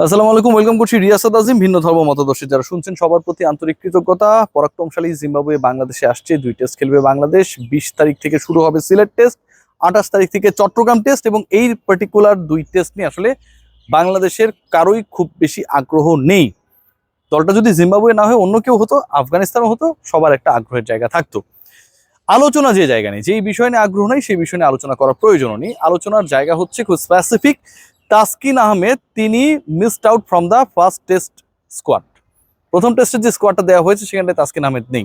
আসসালামু আলাইকুম, ওয়েলকাম করছি রিয়াসাদ আজিম, ভিন্ন ধর্ম মতদর্শী। যারা শুনছেন সবার প্রতি আন্তরিক কৃতজ্ঞতা, পরাক্রমশালী জিম্বাবুয়ে বাংলাদেশে আসছে, দুই টেস্ট খেলবে বাংলাদেশ। বিশ তারিখ থেকে শুরু হবে সিলেট টেস্ট, আঠাশ তারিখ থেকে চট্টগ্রাম টেস্ট এবং এই পার্টিকুলার দুই টেস্ট নিয়ে আসলে বাংলাদেশের কারোই খুব বেশি আগ্রহ নেই। দলটা যদি জিম্বাবুয়ে না হয়ে, অন্য কেউ হতো, আফগানিস্তানও হতো, সবার একটা আগ্রহের জায়গা থাকতো। আলোচনা যে জায়গা নেই, যেই বিষয় নিয়ে আগ্রহ নেই, সেই বিষয় নিয়ে আলোচনা করার প্রয়োজনও নেই। আলোচনার জায়গা হচ্ছে খুব স্পেসিফিক তাসকিন আহমেদ, তিনি missed out from the first test squad প্রথম টেস্টের যে স্কোয়াডটা দেওয়া হয়েছে, সেখানে তাসকিন আহমেদ নেই।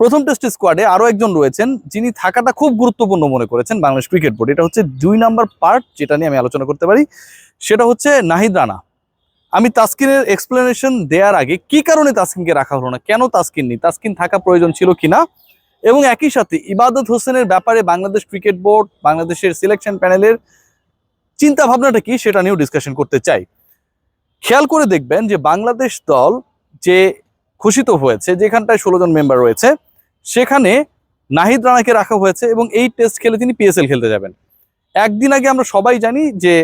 প্রথম টেস্টের স্কোয়াডে আরও একজন রয়েছেন, যিনি থাকাটা খুব গুরুত্বপূর্ণ মনে করেছেন বাংলাদেশ ক্রিকেট বোর্ড এটা হচ্ছে দুই নাম্বার পার্ট যেটা নিয়ে আমি আলোচনা করতে পারি। সেটা হচ্ছে নাহিদ রানা। আমি তাসকিনের এক্সপ্লেনেশন দেওয়ার আগে কি কারণে তাসকিনকে রাখা হলো না? কেন তাসকিন নেই? তাসকিন থাকা প্রয়োজন ছিল কিনা? এবং একই সাথে ইবাদত হোসেনের ব্যাপারে বাংলাদেশ ক্রিকেট বোর্ড বাংলাদেশের সিলেকশন প্যানেলের চিন্তা ভাবনাটা কি সেটা নিয়েও ডিসকাশন করতে চাই। খেয়াল করে দেখবেন যে বাংলাদেশ দল যে ঘোষিত হয়েছে, যেখানটায় ষোলো জন মেম্বার রয়েছে, সেখানে নাহিদ রানাকে রাখা হয়েছে এবং এই টেস্ট খেলে তিনি পিএসএল খেলতে যাবেন। একদিন আগে আমরা সবাই জানি যে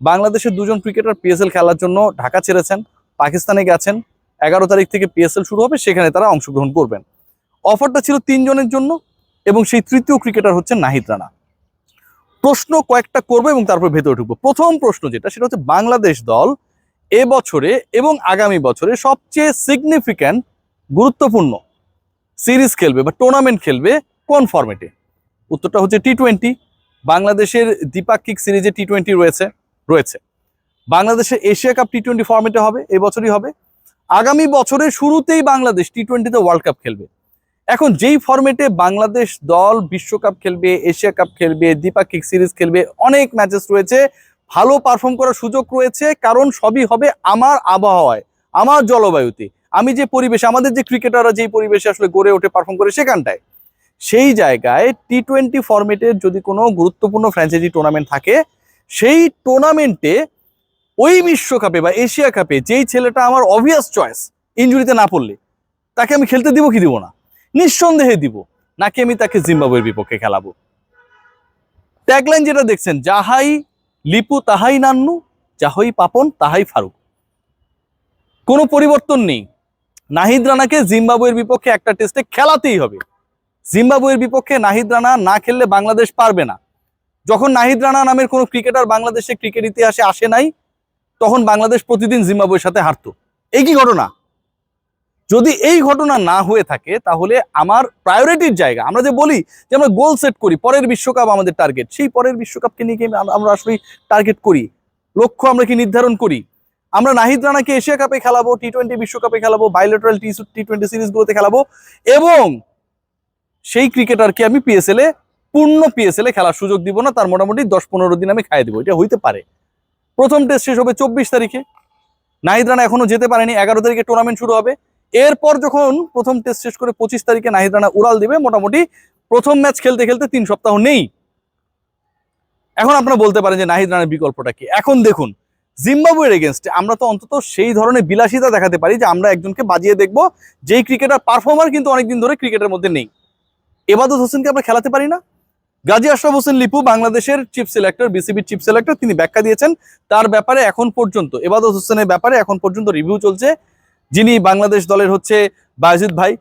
বাংলাদেশের দুজন ক্রিকেটার পিএসএল খেলার জন্য ঢাকা ছেড়েছেন, পাকিস্তানে গেছেন, এগারো তারিখ থেকে পিএসএল শুরু হবে, সেখানে তারা অংশগ্রহণ করবেন। অফারটা ছিল তিনজনের জন্য এবং সেই তৃতীয় ক্রিকেটার হচ্ছেন নাহিদ রানা। প্রশ্ন কয়েকটা করব এবং তারপর ভেতরে ঢুকবো। প্রথম প্রশ্ন যেটা, সেটা হচ্ছে বাংলাদেশ দল এ বছরে এবং আগামী বছরে সবচেয়ে সিগনিফিক্যান্ট গুরুত্বপূর্ণ সিরিজ খেলবে বা টুর্নামেন্ট খেলবে কোন ফরম্যাটে উত্তরটা হচ্ছে টি টোয়েন্টি বাংলাদেশের দ্বিপাক্ষিক সিরিজে টি টোয়েন্টি রয়েছে রয়েছে। বাংলাদেশের এশিয়া কাপ টি টোয়েন্টি ফরম্যাটে হবে এই বছরই হবে। আগামী বছরের শুরুতেই বাংলাদেশ টি টোয়েন্টিতে ওয়ার্ল্ড কাপ খেলবে। এখন যেই ফরম্যাটে বাংলাদেশ দল বিশ্বকাপ খেলবে, এশিয়া কাপ খেলবে, দ্বিপাক্ষিক সিরিজ খেলবে, অনেক ম্যাচেস রয়েছে। ভালো পারফর্ম করার সুযোগ রয়েছে, কারণ সবই হবে আমার আবহাওয়ায়, আমার জলবায়ুতে। আমি যে পরিবেশে, আমাদের যে ক্রিকেটাররা যেই পরিবেশে আসলে গড়ে ওঠে পারফর্ম করে সেখানটায়। সেই জায়গায় টি টোয়েন্টি ফরম্যাটের যদি কোনো গুরুত্বপূর্ণ ফ্র্যাঞ্চাইজি টুর্নামেন্ট থাকে, সেই টুর্নামেন্টে ওই বিশ্বকাপে বা এশিয়া কাপে যেই ছেলেটা আমার অবভিয়াস চয়েস ইঞ্জুরিতে না পড়লে, তাকে আমি খেলতে দিব কি দিব না? নিঃসন্দেহে দিব। নাকি আমি তাকে জিম্বাবুয়ের বিপক্ষে খেলাবো? ট্যাগলাইন যেটা দেখছেন, যাহাই লিপু তাহাই নান্নু, যাহাই পাপন তাহাই ফারুক। কোনো পরিবর্তন নেই। নাহিদ রানাকে জিম্বাবুয়ের বিপক্ষে একটা টেস্টে খেলাতেই হবে। জিম্বাবুয়ের বিপক্ষে নাহিদ রানা না খেললে বাংলাদেশ পারবে না। যখন নাহিদ রানা নামের কোনো ক্রিকেটার বাংলাদেশে ক্রিকেট ইতিহাসে আসে নাই, তখন বাংলাদেশ প্রতিদিন জিম্বাবুয়ের সাথে হারতো। এই কি ঘটনা? যদি এই ঘটনা না হয়ে থাকে, তাহলে আমার প্রায়োরিটির জায়গা, আমরা যে বলি যে আমরা গোল সেট করি, পরের বিশ্বকাপ আমাদের টার্গেট সেই পরের বিশ্বকাপকে নিয়ে আমরা আসলে টার্গেট করি? লক্ষ্য আমরা কি নির্ধারণ করি? আমরা নাহিদ রানাকে এশিয়া কাপে খেলাবো টি টোয়েন্টি বিশ্বকাপে খেলাবো বাইলেটারাল টি টি টোয়েন্টি সিরিজগুলোতে খেলাবো এবং সেই ক্রিকেটারকে আমি পিএসএল এ, পূর্ণ পিএসএল এ খেলার সুযোগ দিব না, তার মোটামুটি দশ পনেরো দিন আমি খাইয়ে দেবো, এটা হইতে পারে। প্রথম টেস্ট শেষ হবে চব্বিশ তারিখে। নাহিদ রানা এখনও যেতে পারেনি, এগারো তারিখে টুর্নামেন্ট শুরু হবে। এরপর যখন প্রথম টেস্ট শেষ করে পঁচিশ তারিখে নাহিদ রানা উড়াল দিবে, মোটামুটি প্রথম ম্যাচ খেলতে খেলতে তিন সপ্তাহ নেই। এখন আপনারা বলতে পারেন যে নাহিদ রানার বিকল্পটা কি? এখন দেখুন, জিম্বাবুয়ের এগেনস্টে আমরা তো অন্তত সেই ধরনের বিলাসিতা দেখাতে পারি যে আমরা একজনকে বাজিয়ে দেখব, যেই ক্রিকেটার পারফর্মার কিন্তু অনেকদিন ধরে ক্রিকেটের মধ্যে নেই। এবাদত হোসেনকে আমরা খেলাতে পারি না। গাজী আশরাফ হোসেন লিপু, বাংলাদেশের চিফ সিলেক্টর বিসিবির চিফ সিলেক্টর তিনি ব্যাখ্যা দিয়েছেন, তার ব্যাপারে এখন পর্যন্ত, এবাদত হোসেনের ব্যাপারে এখন পর্যন্ত রিভিউ চলছে। যিনি বাংলাদেশ দলের হচ্ছে বায়জিদ ভাই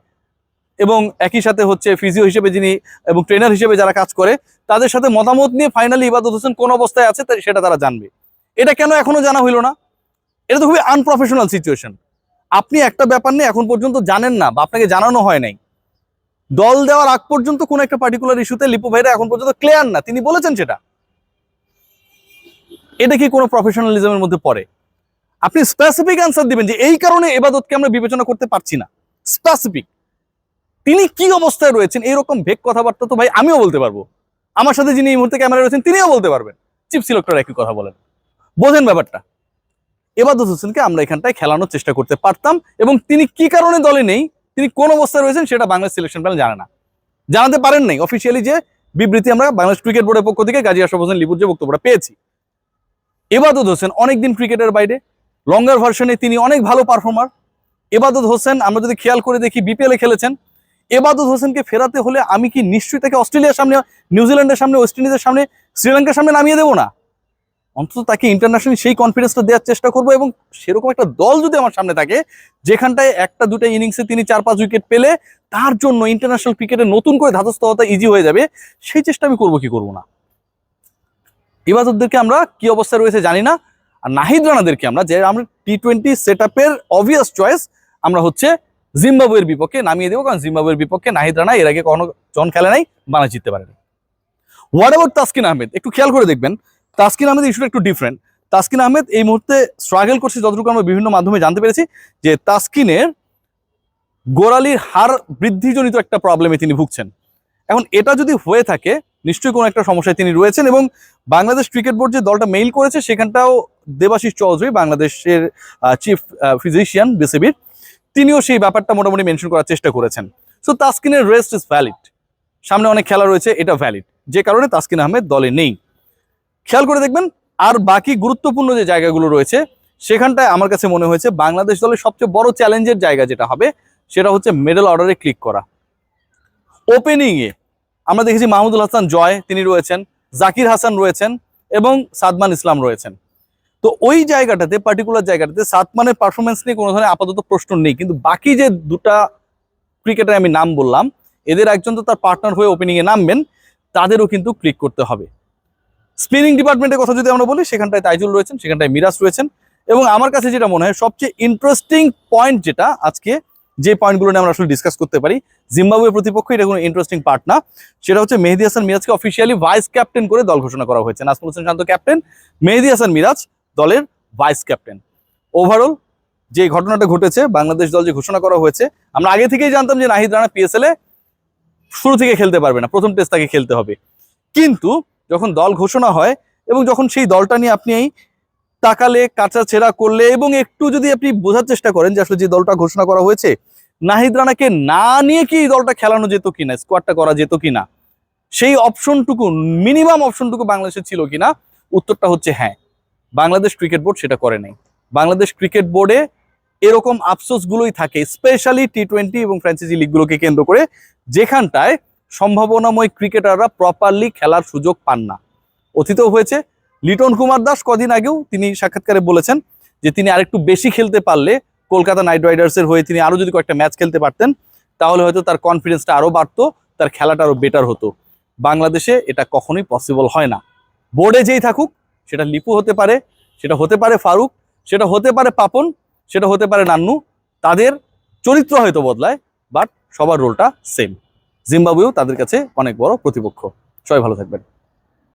এবং একই সাথে হচ্ছে ফিজিও হিসেবে যিনি এবং ট্রেনার হিসেবে যারা কাজ করে, তাদের সাথে মতামত নিয়ে ফাইনালি ইবাদত হোসেন কোন অবস্থায় আছে সেটা তারা জানবে। এটা কেন এখনও জানা হইল না? এটা তো খুবই আনপ্রফেশনাল সিচুয়েশন আপনি একটা ব্যাপার নিয়ে এখন পর্যন্ত জানেন না বা আপনাকে জানানো হয় নাই। দল দেওয়ার আগ পর্যন্ত কোন একটা পার্টিকুলার ইস্যুতে লিপু ভাইরা এখন পর্যন্ত ক্লিয়ার না। তিনি বলেছেন সেটা। এটা কি কোনো প্রফেশনালিজমের মধ্যে পড়ে? আপনি স্পেসিফিক অ্যান্সার দিবেন যে এই কারণে এবাদতকে আমরা বিবেচনা করতে পারছি না। স্পেসিফিক তিনি কি অবস্থায় রয়েছেন? এরকম ভেগ কথাবার্তা তো ভাই আমিও বলতে পারব। আমার সাথে যিনি এই মুহূর্তে ক্যামেরা রয়েছেন, তিনিও বলতে পারবেন। চিফ সিলেক্টর একই কথা বলেন। বোঝেন ব্যাপারটা। এবাদত হোসেনকে আমরা এখানটায় খেলানোর চেষ্টা করতে পারতাম এবং তিনি কি কারণে দলে নেই, তিনি কোন অবস্থায় রয়েছেন সেটা বাংলাদেশ সিলেকশন প্যানেল জানে না। জানাতে পারেন নাই অফিসিয়ালি যে বিবৃতি আমরা বাংলাদেশ ক্রিকেট বোর্ডের পক্ষ থেকে গাজী আশরাফ হোসেন লিপুর যে বক্তব্যটা পেয়েছি। এবাদত হোসেন অনেকদিন ক্রিকেটের বাইরে লঙ্গার ভার্সনে তিনি অনেক ভালো পারফর্মার এবাদত হোসেন, আমরা যদি খেয়াল করে দেখি বিপিএল খেলেছেন। এবাদত হোসেনকে ফেরাতে হলে আমি কি নিশ্চয়ই তাকে অস্ট্রেলিয়ার সামনে নিউজিল্যান্ডের সামনে, ওয়েস্ট ইন্ডিজের সামনে, শ্রীলঙ্কার সামনে নামিয়ে দেবো না? অন্তত তাকে ইন্টারন্যাশনাল সেই কনফিডেন্সটা দেওয়ার চেষ্টা করব এবং সেরকম একটা দল যদি আমার সামনে থাকে, যেখানটায় একটা দুটো ইনিংসে তিনি চার পাঁচ উইকেট পেলে, তার জন্য ইন্টারন্যাশনাল ক্রিকেটে নতুন করে ধাতস্থ হওয়াটা ইজি হয়ে যাবে। সেই চেষ্টা আমি করব কি করব না? ইবাদতদেরকে আমরা কি অবস্থায় রয়েছে জানি না। আর নাহিদ রানাদেরকে আমরা যে আমরা টি টোয়েন্টি সেট আপের অবভিয়াস চয়েস আমরা হচ্ছে জিম্বাবুয়ের বিপক্ষে নামিয়ে দেবো, কারণ জিম্বাবুয়ের বিপক্ষে নাহিদ রানা এর আগে কখনো জন খেলে নাই বাংলা জিততে পারেনি। What about Taskin Ahmed? একটু খেয়াল করে দেখবেন, তাসকিন আহমেদ ইস্যুটা একটু ডিফারেন্ট তাসকিন আহমেদ এই মুহূর্তে স্ট্রাগল করছে, যতটুকু আমরা বিভিন্ন মাধ্যমে জানতে পেরেছি, যে তাসকিনের গোড়ালির হার বৃদ্ধিজনিত একটা প্রবলেমে তিনি ভুগছেন। এখন এটা যদি হয়ে থাকে নিশ্চয়ই কোনো একটা সমস্যায় তিনি রয়েছেন এবং বাংলাদেশ ক্রিকেট বোর্ড যে দলটা মেইল করেছে, সেখানটাও দেবাশিস চৌধুরী, বাংলাদেশের চিফ ফিজিশিয়ান বিসিবির তিনিও সেই ব্যাপারটা মোটামুটি মেনশন করার চেষ্টা করেছেন। সো তাসকিনের রেস্ট ইজ ভ্যালিড সামনে অনেক খেলা রয়েছে, এটা ভ্যালিড যে কারণে তাসকিন আহমেদ দলে নেই। খেয়াল করে দেখবেন, আর বাকি গুরুত্বপূর্ণ যে জায়গাগুলো রয়েছে, সেখানটায় আমার কাছে মনে হয়েছে বাংলাদেশ দলের সবচেয়ে বড় চ্যালেঞ্জের জায়গা যেটা হবে, সেটা হচ্ছে মেডেল অর্ডারে ক্লিক করা। ওপেনিংয়ে আমরা দেখেছি মাহমুদুল হাসান জয় তিনি রয়েছেন, জাকির হাসান রয়েছেন এবং সাদমান ইসলাম রয়েছেন। তো ওই জায়গাটাতে পার্টিকুলার জায়গাটাতে সাদমানের পারফরমেন্স নিয়ে কোনো ধরনের আপাতত প্রশ্ন নেই। কিন্তু বাকি যে দুটা ক্রিকেটার আমি নাম বললাম, এদের একজন তো তার পার্টনার হয়ে ওপেনিংয়ে নামবেন, তাদেরও কিন্তু ক্লিক করতে হবে। স্পিনিং ডিপার্টমেন্টের কথা যদি আমরা বলি, সেখানটায় তাইজুল রয়েছেন, সেখানটায় মিরাজ রয়েছেন এবং আমার কাছে যেটা মনে হয়, সবচেয়ে ইন্টারেস্টিং পয়েন্ট যেটা আজকে যে পয়েন্টগুলো নিয়ে আমরা আসলে ডিসকাস করতে পারি জিম্বাবুয়ের প্রতিপক্ষ এটা কোনো ইন্টারেস্টিং পার্ট না। সেটা হচ্ছে মেহেদি হাসান মিরাজকে অফিসিয়ালি ভাইস ক্যাপ্টেন করে দল ঘোষণা করা হয়েছে। নাসমুল হোসেন শান্ত ক্যাপ্টেন মেহেদি হাসান মিরাজ দলের ভাইস ক্যাপ্টেন ওভারঅল যে ঘটনাটা ঘটেছে, বাংলাদেশ দল যে ঘোষণা করা হয়েছে, আমরা আগে থেকেই জানতাম যে নাহিদ রানা পিএসএল এ শুরু থেকে খেলতে পারবে না, প্রথম টেস্ট তাকে খেলতে হবে। কিন্তু যখন দল ঘোষণা হয় এবং যখন সেই দলটা নিয়ে আপনি তাকালে, কাঁচা ছেঁড়া করলে এবং একটু যদি আপনি বোঝার চেষ্টা করেন যে আসলে যে দলটা ঘোষণা করা হয়েছে, নাহিদ রানাকে না নিয়ে কি দলটা খেলানো যেত কিনা স্কোয়াডটা করা যেত কিনা? সেই অপশনটুকু মিনিমাম অপশনটুকু বাংলাদেশে ছিল কিনা? উত্তরটা হচ্ছে হ্যাঁ। বাংলাদেশ ক্রিকেট বোর্ড সেটা করে নাই। বাংলাদেশ ক্রিকেট বোর্ডে এরকম আফসোসগুলোই থাকে স্পেশালি টি টোয়েন্টি এবং ফ্র্যাঞ্চাইজি লিগগুলোকে কেন্দ্র করে, যেখানটায় সম্ভাবনাময় ক্রিকেটাররা প্রপারলি খেলার সুযোগ পান না। অতীতেও হয়েছে লিটন কুমার দাস কদিন আগেও তিনি সাক্ষাৎকারে বলেছেন যে তিনি আরেকটু বেশি খেলতে পারলে কলকাতা নাইট রাইডার্সের হয়ে তিনি আরও যদি কয়েকটা ম্যাচ খেলতে পারতেন, তাহলে হয়তো তার কনফিডেন্সটা আরও বাড়তো, তার খেলাটা আরও বেটার হতো। বাংলাদেশে এটা কখনোই পসিবল হয় না। বোর্ডে যেই থাকুক, সেটা লিপু হতে পারে, সেটা হতে পারে ফারুক, সেটা হতে পারে পাপন, সেটা হতে পারে নান্নু, তাদের চরিত্র হয়তো বদলায় বাট সবার রোলটা সেম জিম্বাবুয়েও তাদের কাছে অনেক বড় প্রতিপক্ষ। সবাই ভালো থাকবেন।